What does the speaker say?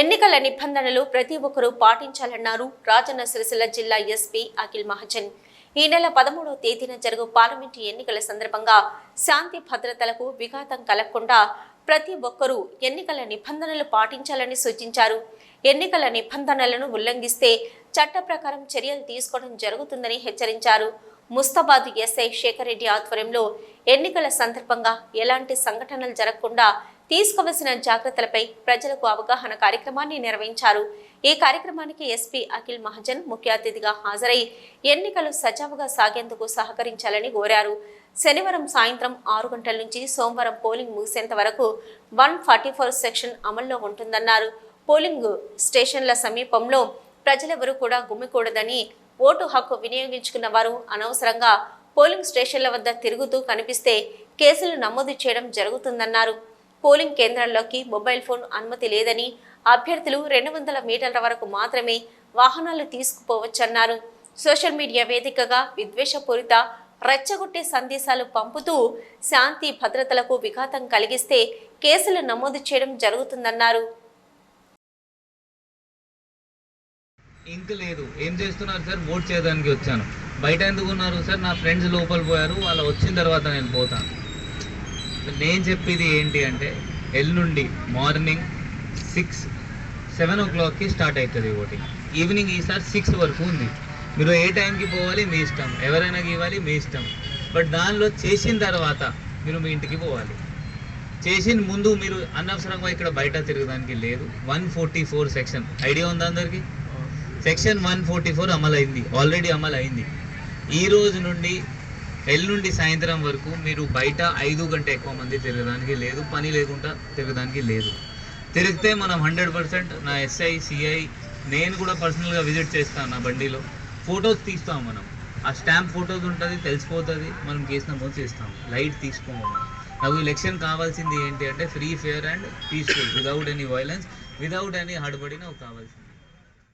ఎన్నికల నిబంధనలు ప్రతి ఒక్కరూ పాటించాలన్నారు రాజన్న సిరిసిల్ల జిల్లా ఎస్పీ అఖిల్ మహజన్. ఈ నెల పదమూడవ తేదీన జరుగు పార్లమెంటు ఎన్నికల సందర్భంగా శాంతి భద్రతలకు విఘాతం కలగకుండా ప్రతి ఒక్కరూ ఎన్నికల నిబంధనలు పాటించాలని సూచించారు. ఎన్నికల నిబంధనలను ఉల్లంఘిస్తే చట్ట ప్రకారం చర్యలు తీసుకోవడం జరుగుతుందని హెచ్చరించారు. ముస్తాబాద్ ఎస్ఐ శేఖర్ రెడ్డి ఆధ్వర్యంలో ఎన్నికల సందర్భంగా ఎలాంటి సంఘటనలు జరగకుండా తీసుకోవలసిన జాగ్రత్తలపై ప్రజలకు అవగాహన కార్యక్రమాన్ని నిర్వహించారు. ఈ కార్యక్రమానికి ఎస్పీ అఖిల్ మహజన్ ముఖ్య అతిథిగా హాజరై ఎన్నికలు సజావుగా సాగేందుకు సహకరించాలని కోరారు. శనివారం సాయంత్రం ఆరు గంటల నుంచి సోమవారం పోలింగ్ ముగిసేంత వరకు వన్ ఫార్టీ ఫోర్ సెక్షన్ అమల్లో ఉంటుందన్నారు. పోలింగ్ స్టేషన్ల సమీపంలో ప్రజలెవరూ కూడా గుమ్మికూడదని ఓటు హక్కు వినియోగించుకున్న వారు అనవసరంగా పోలింగ్ స్టేషన్ల వద్ద తిరుగుతూ కనిపిస్తే కేసులు నమోదు చేయడం జరుగుతుందన్నారు. పోలింగ్ కేంద్రాల్లోకి మొబైల్ ఫోన్ అనుమతి లేదని అభ్యర్థులు రెండు వందల మీటర్ల వరకు మాత్రమే వాహనాలు తీసుకుపోవచ్చన్నారు. సోషల్ మీడియా వేదికగా విద్వేషపూరిత రెచ్చగొట్టే సందేశాలు పంపుతూ శాంతి భద్రతలకు విఘాతం కలిగిస్తే కేసులు నమోదు చేయడం జరుగుతుందన్నారు. ఇంక్ లేదు. ఏం చేస్తున్నారు సార్? ఓట్ చేయడానికి వచ్చాను. బయట ఎందుకు ఉన్నారు సార్? నా ఫ్రెండ్స్ లోపల పోయారు. వాళ్ళు వచ్చిన తర్వాత నేను పోతాను. నేను చెప్పేది ఏంటి అంటే ఎల్లుండి మార్నింగ్ సిక్స్ సెవెన్ ఓ క్లాక్కి స్టార్ట్ అవుతుంది ఓటింగ్. ఈవినింగ్ ఈసారి సిక్స్ వరకు ఉంది. మీరు ఏ టైంకి పోవాలి? మీ ఇష్టం. ఎవరైనా ఇవ్వాలి మీ ఇష్టం. బట్ దానిలో చేసిన తర్వాత మీరు మీ ఇంటికి పోవాలి. చేసిన ముందు మీరు అనవసరంగా ఇక్కడ బయట తిరగడానికి లేదు. One forty four section. Idea ఉందా అందరికీ? సెక్షన్ వన్ ఫోర్టీ ఫోర్ అమలు అయింది ఆల్రెడీ అమలు అయింది ఈ రోజు నుండి ఎల్లుండి సాయంత్రం వరకు మీరు బయట ఐదు గంట ఎక్కువ మంది తిరగడానికి లేదు పని లేకుండా తిరగడానికి లేదు. తిరిగితే మనం హండ్రెడ్ పర్సెంట్ నా ఎస్ఐ సిఐ నేను కూడా పర్సనల్గా విజిట్ చేస్తాను నా బండిలో. ఫొటోస్ తీస్తాం మనం. ఆ స్టాంప్ ఫొటోస్ ఉంటుంది తెలిసిపోతుంది మనం కేసు నమోదు చేస్తాం. లైట్ తీసుకోము నాకు ఎలక్షన్ కావాల్సింది ఏంటి అంటే free fair and peaceful without any violence without any హడబడి నాకు కావాల్సింది.